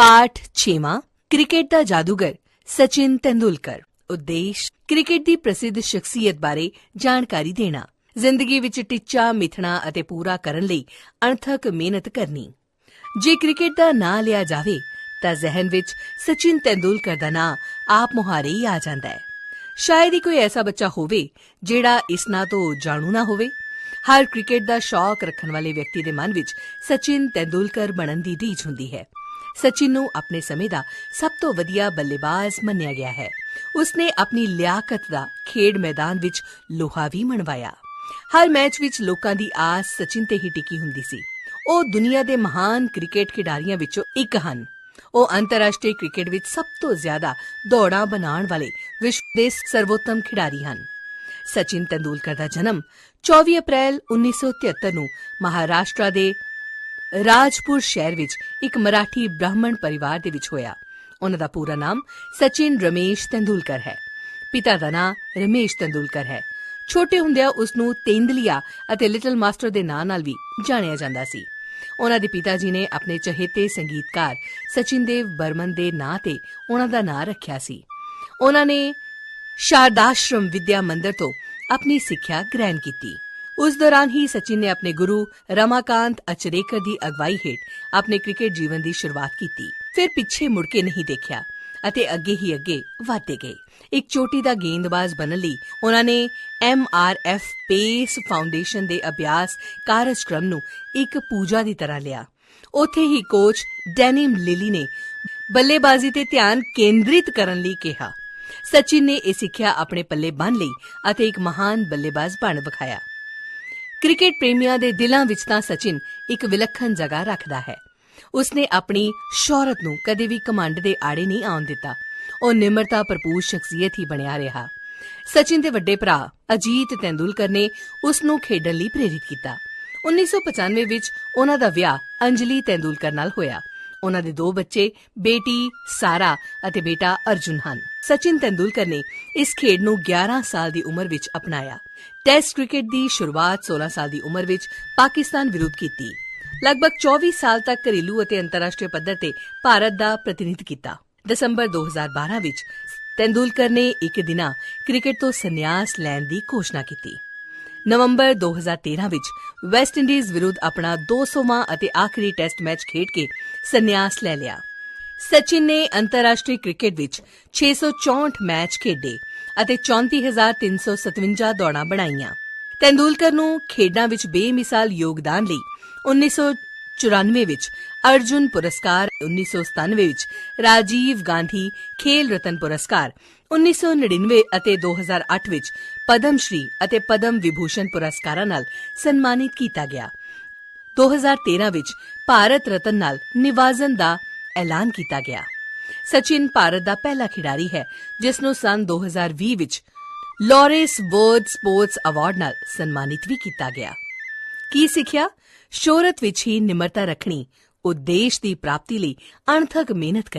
ਪਾਠ 6ਵਾਂ ਕ੍ਰਿਕਟ ਦਾ ਜਾਦੂਗਰ ਸਚਿਨ ਤੇਂਦੁਲਕਰ। ਉਦੇਸ਼, ਕ੍ਰਿਕਟ ਦੀ ਪ੍ਰਸਿੱਧ ਸ਼ਖਸੀਅਤ ਬਾਰੇ ਜਾਣਕਾਰੀ ਦੇਣਾ। ਜ਼ਿੰਦਗੀ ਵਿੱਚ ਟਿੱਚਾ, ਮਿਥਣਾ ਅਤੇ ਪੂਰਾ ਕਰਨ ਲਈ ਅਣਥਕ ਮਿਹਨਤ ਕਰਨੀ। ਜੇ ਕ੍ਰਿਕਟ ਦਾ ਨਾਂ ਲਿਆ ਜਾਵੇ, ਤਾਂ ਜ਼ਿਹਨ ਵਿੱਚ ਸਚਿਨ ਤੇਂਦੁਲਕਰ ਦਾ ਨਾਂ ਆਪ ਮੁਹਾਰੇ ਹੀ ਆ ਜਾਂਦਾ ਹੈ। ਸ਼ਾਇਦ ਹੀ ਕੋਈ ਐਸਾ ਬੱਚਾ ਹੋਵੇ, ਜਿਹੜਾ ਇਸ ਨਾਂ ਤੋਂ ਜਾਣੂ ਨਾ ਹੋਵੇ। ਹਰ ਕ੍ਰਿਕਟ ਦਾ ਸ਼ੌਕ ਰੱਖਣ ਵਾਲੇ ਵਿਅਕਤੀ ਦੇ ਮਨ ਵਿੱਚ ਸਚਿਨ ਤੇਂਦੁਲਕਰ ਬਣਨ ਦੀ ਰੀਝ ਹੁੰਦੀ ਹੈ। ਸਚਿਨ ਨੂੰ ਆਪਣੇ ਸਮੇਂ ਦਾ ਸਭ ਤੋਂ ਵਧੀਆ ਬੱਲੇਬਾਜ਼ ਮੰਨਿਆ ਗਿਆ ਹੈ। ਉਸਨੇ ਆਪਣੀ ਲਿਆਕਤ ਦਾ ਖੇਡ ਮੈਦਾਨ ਵਿੱਚ ਲੋਹਾ ਵੀ ਮਣਵਾਇਆ। ਹਰ ਮੈਚ ਵਿੱਚ ਲੋਕਾਂ ਦੀ ਆਸ ਸਚਿਨ ਤੇ ਹੀ ਟਿਕੀ ਹੁੰਦੀ ਸੀ। ਉਹ ਦੁਨੀਆ ਦੇ ਮਹਾਨ ਕ੍ਰਿਕਟ ਖਿਡਾਰੀਆਂ ਵਿੱਚੋਂ ਇੱਕ ਹਨ। ਉਹ ਅੰਤਰਰਾਸ਼ਟਰੀ ਕ੍ਰਿਕਟ ਵਿੱਚ ਸਭ ਤੋਂ ਜ਼ਿਆਦਾ ਦੌੜਾਂ ਬਣਾਉਣ ਵਾਲੇ ਵਿਸ਼ਵ ਦੇ ਸਰਵੋਤਮ ਖਿਡਾਰੀ ਹਨ। ਸਚਿਨ ਤੇਂਦੁਲਕਰ ਦਾ ਜਨਮ 24 ਅਪ੍ਰੈਲ 1973 ਨੂੰ ਮਹਾਰਾਸ਼ਟਰ ਦੇ ਰਾਜਪੁਰ ਸ਼ਹਿਰ ਵਿੱਚ ਇੱਕ ਮਰਾਠੀ ਬ੍ਰਾਹਮਣ ਪਰਿਵਾਰ ਦੇ ਵਿੱਚ ਹੋਇਆ। ਉਹਨਾਂ ਦਾ ਪੂਰਾ ਨਾਮ ਸਚਿਨ ਰਮੇਸ਼ ਤੇਂਦੁਲਕਰ ਹੈ। ਪਿਤਾ ਦਾ ਨਾਮ ਰਮੇਸ਼ ਤੇਂਦੁਲਕਰ ਹੈ। ਛੋਟੇ ਹੁੰਦਿਆਂ ਉਸ ਨੂੰ ਤੇਂਦਲੀਆ ਅਤੇ ਲਿਟਲ ਮਾਸਟਰ ਦੇ ਨਾਂ ਨਾਲ ਵੀ ਜਾਣਿਆ ਜਾਂਦਾ ਸੀ। ਉਹਨਾਂ ਦੇ ਪਿਤਾ ਜੀ ਨੇ ਆਪਣੇ ਚਹੇਤੇ ਸੰਗੀਤਕਾਰ ਸਚਿਨ ਦੇਵ ਬਰਮਨ ਦੇ ਨਾਂ ਤੇ ਉਹਨਾਂ ਦਾ ਨਾਂ ਰੱਖਿਆ ਸੀ। ਉਹਨਾਂ ਨੇ ਸ਼ਾਰਦਾਸ਼ਰਮ ਵਿਦਿਆ ਮੰਦਰ ਤੋਂ ਆਪਣੀ ਸਿੱਖਿਆ ਗ੍ਰਹਿਣ ਕੀਤੀ। ਉਸ ਦੌਰਾਨ ਹੀ ਸਚਿਨ ਨੇ ਆਪਣੇ ਗੁਰੂ ਰਮਾਕਾਂਤ ਅਚਰੇਕਰ ਦੀ ਅਗਵਾਈ ਹੇਠ ਆਪਣੇ ਕ੍ਰਿਕਟ ਜੀਵਨ ਦੀ ਸ਼ੁਰੂਆਤ ਕੀਤੀ ਫਿਰ ਪਿੱਛੇ ਮੁੜ ਕੇ ਨਹੀਂ ਦੇਖਿਆ ਅਤੇ ਅੱਗੇ ਹੀ ਅੱਗੇ ਵਧਦੇ ਗਏ ਇੱਕ ਚੋਟੀ ਦਾ ਗੇਂਦਬਾਜ਼ ਬਣਨ ਲਈ ਉਹਨਾਂ ਨੇ ਐਫ ਪੇਸ ਫਾਊਂਡੇਸ਼ਨ ਦੇ ਅਭਿਆਸ ਕਾਰਜਕ੍ਰਮ ਨੂੰ ਇੱਕ ਪੂਜਾ ਦੀ ਤਰ੍ਹਾਂ ਲਿਆ ਉੱਥੇ ਹੀ ਕੋਚ ਡੈਨਿਮ ਲਿਲੀ ਨੇ ਬੱਲੇਬਾਜ਼ੀ ਤੇ ਧਿਆਨ ਕੇਂਦਰਿਤ ਕਰਨ ਲਈ ਕਿਹਾ ਸਚਿਨ ਨੇ ਇਹ ਸਿੱਖਿਆ ਆਪਣੇ ਪੱਲੇ ਬੰਨ ਲਈ ਅਤੇ ਇੱਕ ਮਹਾਨ ਬੱਲੇਬਾਜ਼ ਬਣ ਵਿਖਾਇਆ ਕ੍ਰਿਕਟ ਪ੍ਰੇਮੀਆਂ ਦੇ ਦਿਲਾਂ ਵਿੱਚ ਤਾਂ ਸਚਿਨ ਇੱਕ ਵਿਲੱਖਣ ਜਗ੍ਹਾ ਰੱਖਦਾ ਹੈ। ਉਸਨੇ ਆਪਣੀ ਸ਼ੌਹਰਤ ਨੂੰ ਕਦੇ ਵੀ ਕਮਾਂਡ ਦੇ ਆੜੇ ਨਹੀਂ ਆਉਣ ਦਿੱਤਾ। ਉਹ ਨਿਮਰਤਾ ਭਰਪੂਰ ਸ਼ਖਸੀਅਤ ਹੀ ਬਣਿਆ ਰਿਹਾ। ਸਚਿਨ ਦੇ ਵੱਡੇ ਭਰਾ ਅਜੀਤ ਤੇਂਦੁਲਕਰ ਨੇ ਉਸ ਨੂੰ ਖੇਡਣ ਲਈ ਪ੍ਰੇਰਿਤ ਕੀਤਾ। 1995 ਵਿੱਚ ਉਹਨਾਂ ਦਾ ਵਿਆਹ ਅੰਜਲੀ ਤੇਂਦੁਲਕਰ ਨਾਲ ਹੋਇਆ। ਉਹਨਾਂ ਦੇ ਦੋ ਬੱਚੇ, ਬੇਟੀ ਸਾਰਾ ਅਤੇ ਬੇਟਾ ਅਰਜੁਨ ਹਨ। ਸਚਿਨ ਤੇਂਦੁਲਕਰ ਨੇ ਇਸ ਖੇਡ ਨੂੰ 11 ਸਾਲ ਦੀ ਉਮਰ ਵਿੱਚ ਅਪਣਾਇਆ। ਟੈਸਟ ਕ੍ਰਿਕਟ ਦੀ ਸ਼ੁਰੂਆਤ 16 ਸਾਲ ਦੀ ਉਮਰ ਵਿੱਚ ਪਾਕਿਸਤਾਨ ਵਿਰੁੱਧ ਕੀਤੀ। ਲਗਭਗ 24 ਸਾਲ ਤੱਕ ਘਰੇਲੂ ਅਤੇ ਅੰਤਰਰਾਸ਼ਟਰੀ ਪੱਧਰ ਤੇ ਭਾਰਤ ਦਾ ਪ੍ਰਤੀਨਿਧ ਕੀਤਾ। ਦਸੰਬਰ 2012 ਵਿੱਚ ਤੇਂਦੁਲਕਰ ਨੇ ਇੱਕ ਦਿਨਾ ਕ੍ਰਿਕਟ ਤੋਂ ਸੰਨਿਆਸ ਲੈਣ ਦੀ ਘੋਸ਼ਣਾ ਕੀਤੀ। ਨਵੰਬਰ 2013 ਵਿੱਚ ਵੈਸਟ ਇੰਡੀਜ਼ ਵਿਰੁੱਧ ਆਪਣਾ 200ਵਾਂ ਅਤੇ ਆਖਰੀ ਟੈਸਟ ਮੈਚ ਖੇਡ ਕੇ ਸੰਨਿਆਸ ਲੈ ਲਿਆ। ਸਚਿਨ ਨੇ ਅੰਤਰਰਾਸ਼ਟਰੀ ਕ੍ਰਿਕਟ ਵਿੱਚ 664 ਮੈਚ ਖੇਡੇ ਅਤੇ 34357 ਦੌੜਾਂ ਬਣਾਈਆਂ। ਤੇਂਦੁਲਕਰ ਨੂੰ ਖੇਡਾਂ ਵਿੱਚ ਬੇਮਿਸਾਲ ਯੋਗਦਾਨ ਲਈ 1994 ਵਿੱਚ ਅਰਜੁਨ ਪੁਰਸਕਾਰ 1997 ਵਿੱਚ ਰਾਜੀਵ ਗਾਂਧੀ ਖੇਲ ਰਤਨ ਪੁਰਸਕਾਰ 1999 ਅਤੇ 2008 ਵਿੱਚ ਪਦਮ ਸ਼੍ਰੀ ਅਤੇ ਪਦਮ ਵਿਭੂਸ਼ਣ ਪੁਰਸਕਾਰਾਂ ਨਾਲ ਸਨਮਾਨਿਤ ਕੀਤਾ ਗਿਆ। 2013 ਵਿੱਚ ਭਾਰਤ ਰਤਨ ਨਾਲ ਨਿਵਾਜ਼ਨ ਦਾ ਐਲਾਨ ਕੀਤਾ ਗਿਆ। ਸਚਿਨ ਭਾਰਤ ਦਾ ਪਹਿਲਾ ਖਿਡਾਰੀ ਹੈ, ਜਿਸ ਨੂੰ ਸਨ 2020 ਵਿੱਚ ਲਾਰੈਂਸ ਵਰਲਡ ਸਪੋਰਟਸ ਅਵਾਰਡ ਨਾਲ ਸਨਮਾਨਿਤ ਵੀ ਕੀਤਾ ਗਿਆ। ਕੀ ਸਿੱਖਿਆ? ਸ਼ੋਹਰਤ ਵਿੱਚ ਹੀ ਨਿਮਰਤਾ ਰੱਖਣੀ ਉਦੇਸ਼ ਦੀ ਪ੍ਰਾਪਤੀ ਲਈ ਅਣਥਕ ਮਿਹਨਤ ਕਰ